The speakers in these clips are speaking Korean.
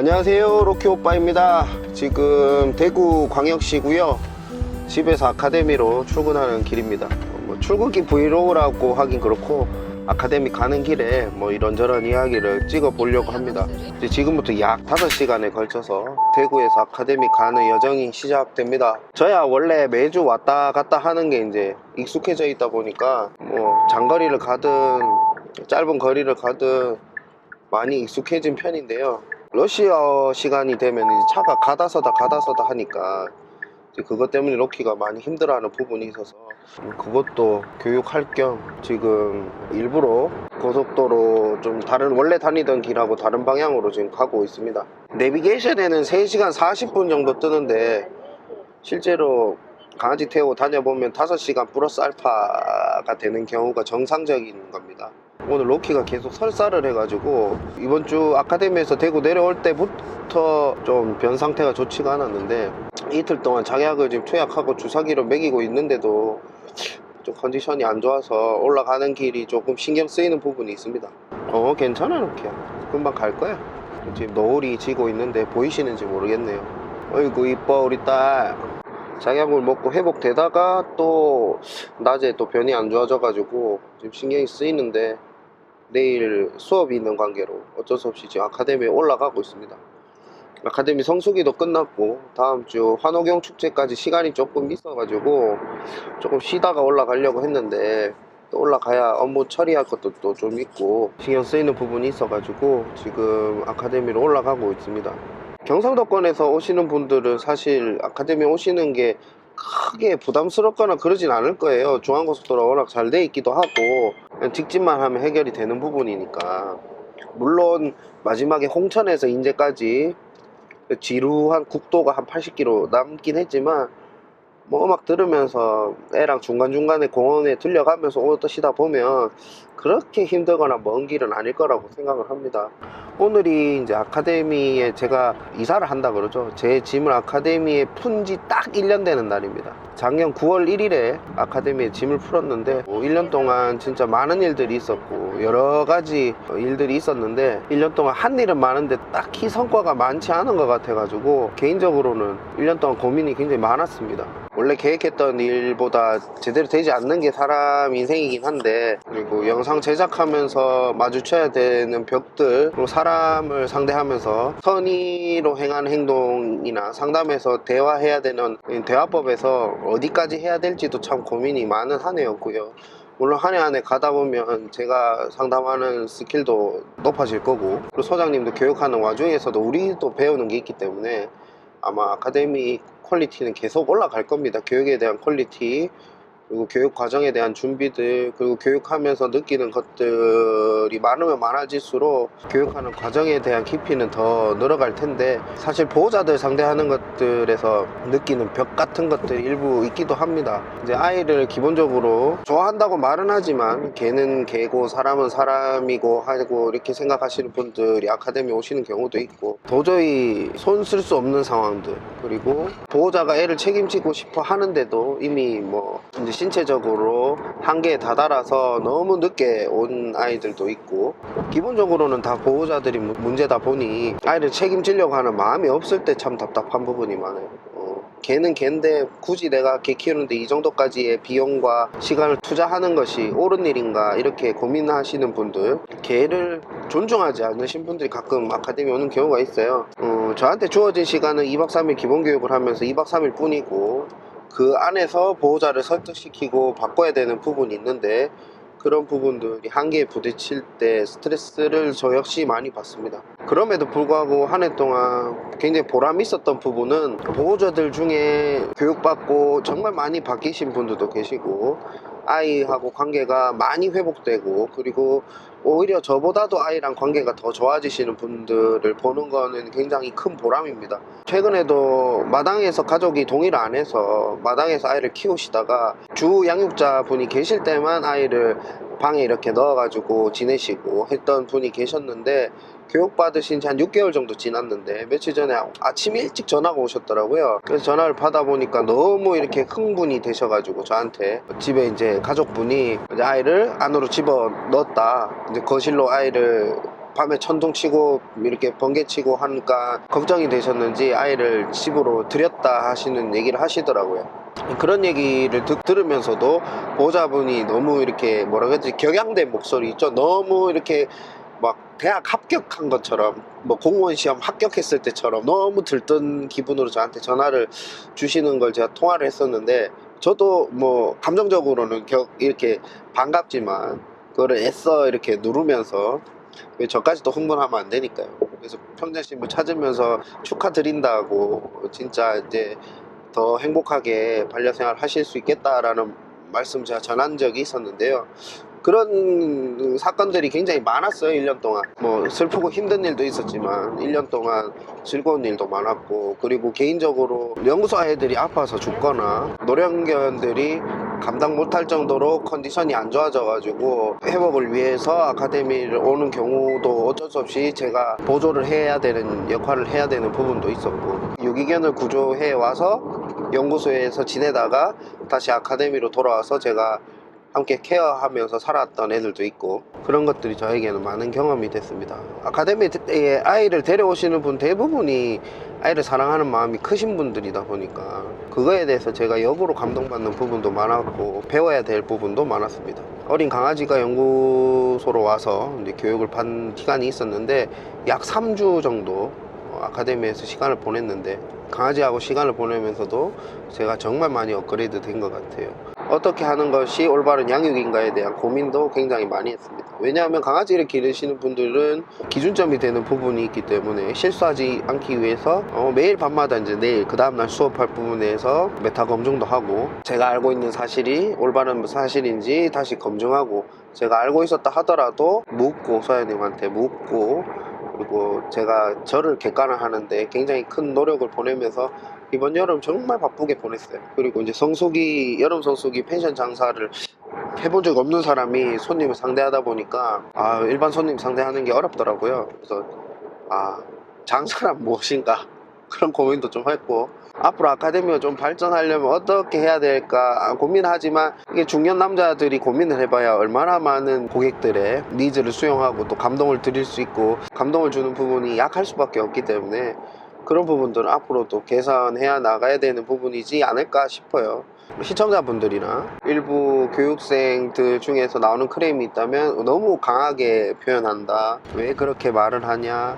안녕하세요 로키 오빠입니다. 지금 대구 광역시고요. 집에서 아카데미로 출근하는 길입니다. 뭐 출근길 브이로그라고 하긴 그렇고 아카데미 가는 길에 뭐 이런저런 이야기를 찍어 보려고 합니다. 지금부터 약 5시간에 걸쳐서 대구에서 아카데미 가는 여정이 시작됩니다. 저야 원래 매주 왔다 갔다 하는 게 이제 익숙해져 있다 보니까 뭐 장거리를 가든 짧은 거리를 가든 많이 익숙해진 편인데요. 러시아 시간이 되면 차가 가다 서다 가다 서다 하니까 그것 때문에 로키가 많이 힘들어하는 부분이 있어서 그것도 교육할 겸 지금 일부러 고속도로 좀 다른 원래 다니던 길하고 다른 방향으로 지금 가고 있습니다. 내비게이션에는 3시간 40분 정도 뜨는데 실제로 강아지 태우고 다녀보면 5시간 플러스 알파가 되는 경우가 정상적인 겁니다. 오늘 로키가 계속 설사를 해가지고 이번 주 아카데미에서 대구 내려올 때부터 좀 변 상태가 좋지가 않았는데 이틀 동안 장약을 지금 투약하고 주사기로 먹이고 있는데도 좀 컨디션이 안 좋아서 올라가는 길이 조금 신경 쓰이는 부분이 있습니다. 어 괜찮아 로키야 금방 갈 거야. 지금 노을이 지고 있는데 보이시는지 모르겠네요. 어이구 이뻐 우리 딸. 장약을 먹고 회복되다가 또 낮에 또 변이 안 좋아져가지고 지금 신경이 쓰이는데 내일 수업이 있는 관계로 어쩔 수 없이 지금 아카데미에 올라가고 있습니다. 아카데미 성수기도 끝났고 다음 주 환호경 축제까지 시간이 조금 있어가지고 조금 쉬다가 올라가려고 했는데 또 올라가야 업무 처리할 것도 또 좀 있고 신경 쓰이는 부분이 있어가지고 지금 아카데미로 올라가고 있습니다. 경상도권에서 오시는 분들은 사실 아카데미 오시는 게 크게 부담스럽거나 그러진 않을 거예요. 중앙고속도로가 워낙 잘 돼 있기도 하고 직진만 하면 해결이 되는 부분이니까. 물론 마지막에 홍천에서 인제까지 지루한 국도가 한 80km 남긴 했지만 뭐 음악 들으면서 애랑 중간중간에 공원에 들려가면서 오시다 보면 그렇게 힘들거나 먼 길은 아닐 거라고 생각을 합니다. 오늘이 이제 아카데미에 제가 이사를 한다 그러죠. 제 짐을 아카데미에 푼 지 딱 1년 되는 날입니다. 작년 9월 1일에 아카데미에 짐을 풀었는데 뭐 1년 동안 진짜 많은 일들이 있었고 여러 가지 일들이 있었는데 1년 동안 한 일은 많은데 딱히 성과가 많지 않은 것 같아가지고 개인적으로는 1년 동안 고민이 굉장히 많았습니다. 원래 계획했던 일보다 제대로 되지 않는 게 사람 인생이긴 한데 그리고 영상 제작하면서 마주쳐야 되는 벽들 그리고 사람을 상대하면서 선의로 행하는 행동이나 상담에서 대화해야 되는 대화법에서 어디까지 해야 될지도 참 고민이 많은 한 해였고요. 물론 한 해 한 해 가다 보면 제가 상담하는 스킬도 높아질 거고 그리고 소장님도 교육하는 와중에서도 우리도 배우는 게 있기 때문에 아마 아카데미 퀄리티는 계속 올라갈 겁니다. 교육에 대한 퀄리티, 그리고 교육 과정에 대한 준비들, 그리고 교육하면서 느끼는 것들이 많으면 많아질수록 교육하는 과정에 대한 깊이는 더 늘어갈 텐데, 사실 보호자들 상대하는 것들에서 느끼는 벽 같은 것들이 일부 있기도 합니다. 이제 아이를 기본적으로 좋아한다고 말은 하지만, 걔는 걔고, 사람은 사람이고 하고, 이렇게 생각하시는 분들이 아카데미 오시는 경우도 있고, 도저히 손 쓸 수 없는 상황들, 그리고 보호자가 애를 책임지고 싶어 하는데도 이미 뭐 이제 신체적으로 한계에 다다라서 너무 늦게 온 아이들도 있고 기본적으로는 다 보호자들이 문- 문제다 보니 아이를 책임지려고 하는 마음이 없을 때 참 답답한 부분이 많아요. 어, 걔는 걔인데 굳이 내가 걔 키우는데 이 정도까지의 비용과 시간을 투자하는 것이 옳은 일인가 이렇게 고민하시는 분들 걔를 존중하지 않으신 분들이 가끔 아카데미 오는 경우가 있어요. 어, 저한테 주어진 시간은 2박 3일 기본 교육을 하면서 2박 3일 뿐이고 그 안에서 보호자를 설득시키고 바꿔야 되는 부분이 있는데 그런 부분들이 한계에 부딪힐 때 스트레스를 저 역시 많이 받습니다. 그럼에도 불구하고 한 해 동안 굉장히 보람이 있었던 부분은 보호자들 중에 교육받고 정말 많이 바뀌신 분들도 계시고 아이하고 관계가 많이 회복되고 그리고 오히려 저보다도 아이랑 관계가 더 좋아지시는 분들을 보는 거는 굉장히 큰 보람입니다. 최근에도 마당에서 가족이 동의를 안 해서 마당에서 아이를 키우시다가 주 양육자 분이 계실 때만 아이를 방에 이렇게 넣어가지고 지내시고 했던 분이 계셨는데 교육받으신 지 한 6개월 정도 지났는데 며칠 전에 아침 일찍 전화가 오셨더라고요. 그래서 전화를 받아보니까 너무 이렇게 흥분이 되셔가지고 저한테 집에 이제 가족분이 이제 아이를 안으로 집어 넣었다. 이제 거실로 아이를 밤에 천둥 치고 이렇게 번개 치고 하니까 걱정이 되셨는지 아이를 집으로 들였다 하시는 얘기를 하시더라고요. 그런 얘기를 듣, 들으면서도 보호자분이 너무 이렇게 뭐라 그러지 격양된 목소리 있죠. 너무 이렇게 막 대학 합격한 것처럼 뭐 공무원 시험 합격했을 때처럼 너무 들뜬 기분으로 저한테 전화를 주시는 걸 제가 통화를 했었는데 저도 뭐 감정적으로는 겨- 이렇게 반갑지만 그거를 애써 이렇게 누르면서 왜 저까지 또 흥분하면 안 되니까요. 그래서 평전신부 찾으면서 축하드린다고 진짜 이제 더 행복하게 반려생활 하실 수 있겠다라는 말씀 제가 전한 적이 있었는데요. 그런 사건들이 굉장히 많았어요, 1년 동안. 뭐, 슬프고 힘든 일도 있었지만, 1년 동안 즐거운 일도 많았고, 그리고 개인적으로 연구소 아이들이 아파서 죽거나, 노령견들이 감당 못할 정도로 컨디션이 안 좋아져 가지고, 회복을 위해서 아카데미를 오는 경우도 어쩔 수 없이 제가 보조를 해야 되는 역할을 해야 되는 부분도 있었고, 유기견을 구조해 와서 연구소에서 지내다가 다시 아카데미로 돌아와서 제가 함께 케어하면서 살았던 애들도 있고 그런 것들이 저에게는 많은 경험이 됐습니다. 아카데미에 아이를 데려오시는 분 대부분이 아이를 사랑하는 마음이 크신 분들이다 보니까 그거에 대해서 제가 역으로 감동받는 부분도 많았고 배워야 될 부분도 많았습니다. 어린 강아지가 연구소로 와서 이제 교육을 받는 기간이 있었는데 약 3주 정도 어, 아카데미에서 시간을 보냈는데 강아지하고 시간을 보내면서도 제가 정말 많이 업그레이드 된 것 같아요. 어떻게 하는 것이 올바른 양육인가에 대한 고민도 굉장히 많이 했습니다. 왜냐하면 강아지를 기르시는 분들은 기준점이 되는 부분이 있기 때문에 실수하지 않기 위해서 어, 매일 밤마다 이제 내일 그 다음날 수업할 부분에서 메타 검증도 하고 제가 알고 있는 사실이 올바른 사실인지 다시 검증하고 제가 알고 있었다 하더라도 묻고 서현님한테 묻고 그리고 제가 저를 객관화하는데 굉장히 큰 노력을 보내면서 이번 여름 정말 바쁘게 보냈어요. 그리고 이제 성수기 여름 성수기 펜션 장사를 해본 적 없는 사람이 손님을 상대하다 보니까 아 일반 손님 상대하는 게 어렵더라고요. 그래서 아 장사란 무엇인가 그런 고민도 좀 했고 앞으로 아카데미가 좀 발전하려면 어떻게 해야 될까 고민하지만 이게 중년 남자들이 고민을 해봐야 얼마나 많은 고객들의 니즈를 수용하고 또 감동을 드릴 수 있고 감동을 주는 부분이 약할 수밖에 없기 때문에 그런 부분들은 앞으로도 개선해야 나가야 되는 부분이지 않을까 싶어요. 시청자분들이나 일부 교육생들 중에서 나오는 크레임이 있다면 너무 강하게 표현한다. 왜 그렇게 말을 하냐.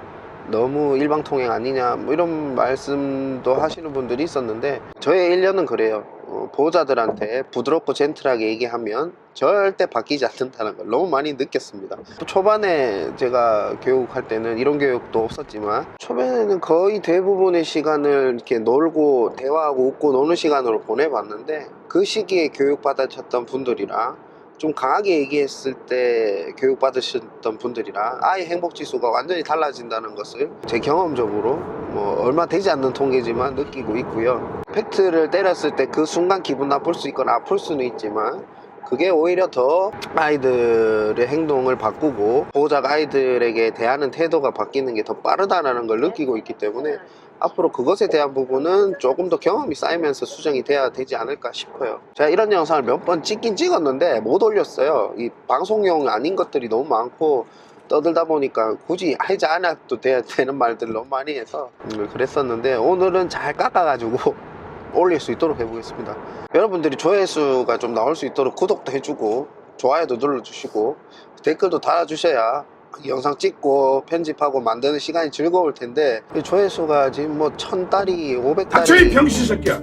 너무 일방통행 아니냐 뭐 이런 말씀도 하시는 분들이 있었는데 저의 1년은 그래요. 어, 보호자들한테 부드럽고 젠틀하게 얘기하면 절대 바뀌지 않는다는 걸 너무 많이 느꼈습니다. 또 초반에 제가 교육할 때는 이런 교육도 없었지만 초반에는 거의 대부분의 시간을 이렇게 놀고 대화하고 웃고 노는 시간으로 보내봤는데 그 시기에 교육받으셨던 분들이랑 좀 강하게 얘기했을 때 교육받으셨던 분들이랑 아이 행복 지수가 완전히 달라진다는 것을 제 경험적으로 뭐 얼마 되지 않는 통계지만 느끼고 있고요. 팩트를 때렸을 때 그 순간 기분 나쁠 수 있거나 아플 수는 있지만 그게 오히려 더 아이들의 행동을 바꾸고 보호자가 아이들에게 대하는 태도가 바뀌는 게 더 빠르다라는 걸 느끼고 있기 때문에 앞으로 그것에 대한 부분은 조금 더 경험이 쌓이면서 수정이 돼야 되지 않을까 싶어요. 제가 이런 영상을 몇 번 찍긴 찍었는데 못 올렸어요. 이 방송용 아닌 것들이 너무 많고 떠들다 보니까 굳이 하지 않아도 돼야 되는 말들을 너무 많이 해서 음, 그랬었는데 오늘은 잘 깎아가지고 올릴 수 있도록 해보겠습니다. 여러분들이 조회수가 좀 나올 수 있도록 구독도 해주고 좋아요도 눌러주시고 댓글도 달아주셔야 이 영상 찍고 편집하고 만드는 시간이 즐거울 텐데 이 조회수가 지금 뭐 천 달이 오백 닥쳐 이 병신 새끼야.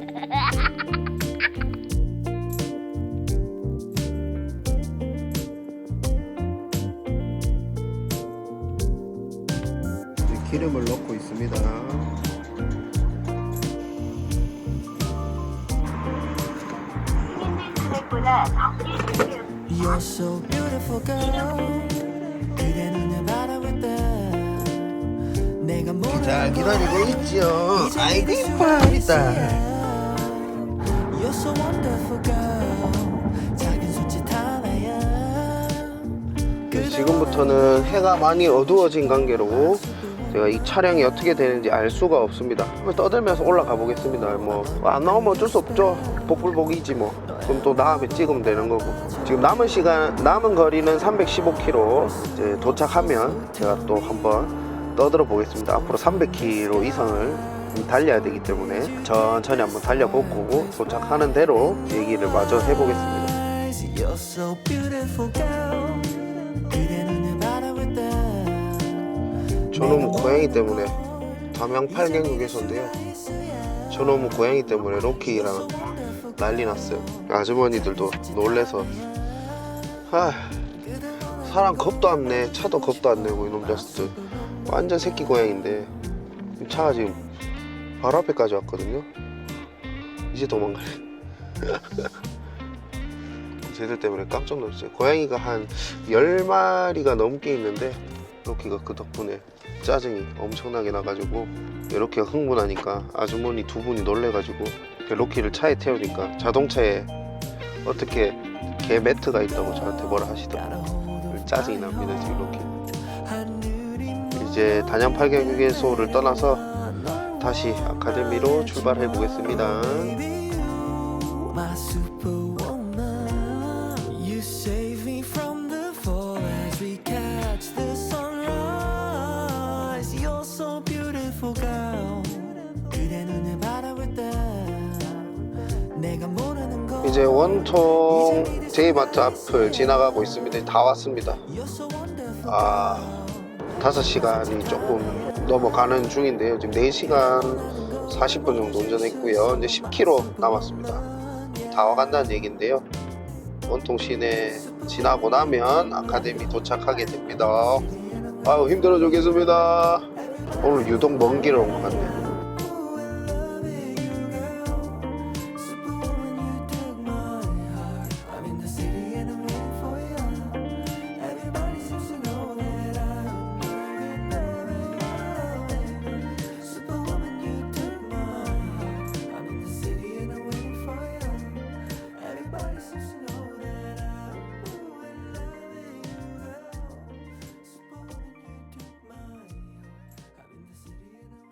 기름을 넣고 있습니다. You're so beautiful girl 잘 기다리고 있죠. 아이고 이뻐합니다. 하나야 지금부터는 해가 많이 어두워진 관계로 제가 이 촬영이 어떻게 되는지 알 수가 없습니다. 떠들면서 올라가 보겠습니다. 뭐 안 나오면 어쩔 수 없죠. 복불복이지 뭐. 그럼 또 다음에 찍으면 되는 거고. 지금 남은 시간 남은 거리는 315km 이제 도착하면 제가 또 한번 떠들어 보겠습니다. 앞으로 300km 이상을 달려야 되기 때문에 천천히 한번 달려보고 도착하는 대로 얘기를 마저 해보겠습니다. 저놈 고양이 때문에 담양 팔경국에서인데요. 저놈 고양이 때문에 로키랑 난리 났어요. 아주머니들도 놀래서 아 사람 겁도 안 내 차도 겁도 안 내고 이놈 자식들. 완전 새끼 고양인데. 차가 지금 바로 앞에까지 왔거든요. 이제 도망가네 쟤들 때문에 깜짝 놀랐어요. 고양이가 한 10마리가 넘게 있는데 로키가 그 덕분에 짜증이 엄청나게 나가지고 이렇게 흥분하니까 아주머니 두 분이 놀래가지고 이렇게 로키를 차에 태우니까 자동차에 어떻게 개 매트가 있다고 저한테 뭐라 하시더라고요. 짜증이 납니다 지금 로키. 이제 단양 팔경유계소를 떠나서 다시 아카데미로 출발해 보겠습니다 이제 원통 제이마트 앞을 지나가고 있습니다 다 왔습니다. 아, 5시간이 조금 넘어가는 중인데요. 지금 4시간 40분 정도 운전했고요. 이제 10km 남았습니다. 다 와간다는 얘기인데요. 원통 시내 지나고 나면 아카데미 도착하게 됩니다. 아유, 힘들어 죽겠습니다. 오늘 유독 먼 길을 온 것 같네요.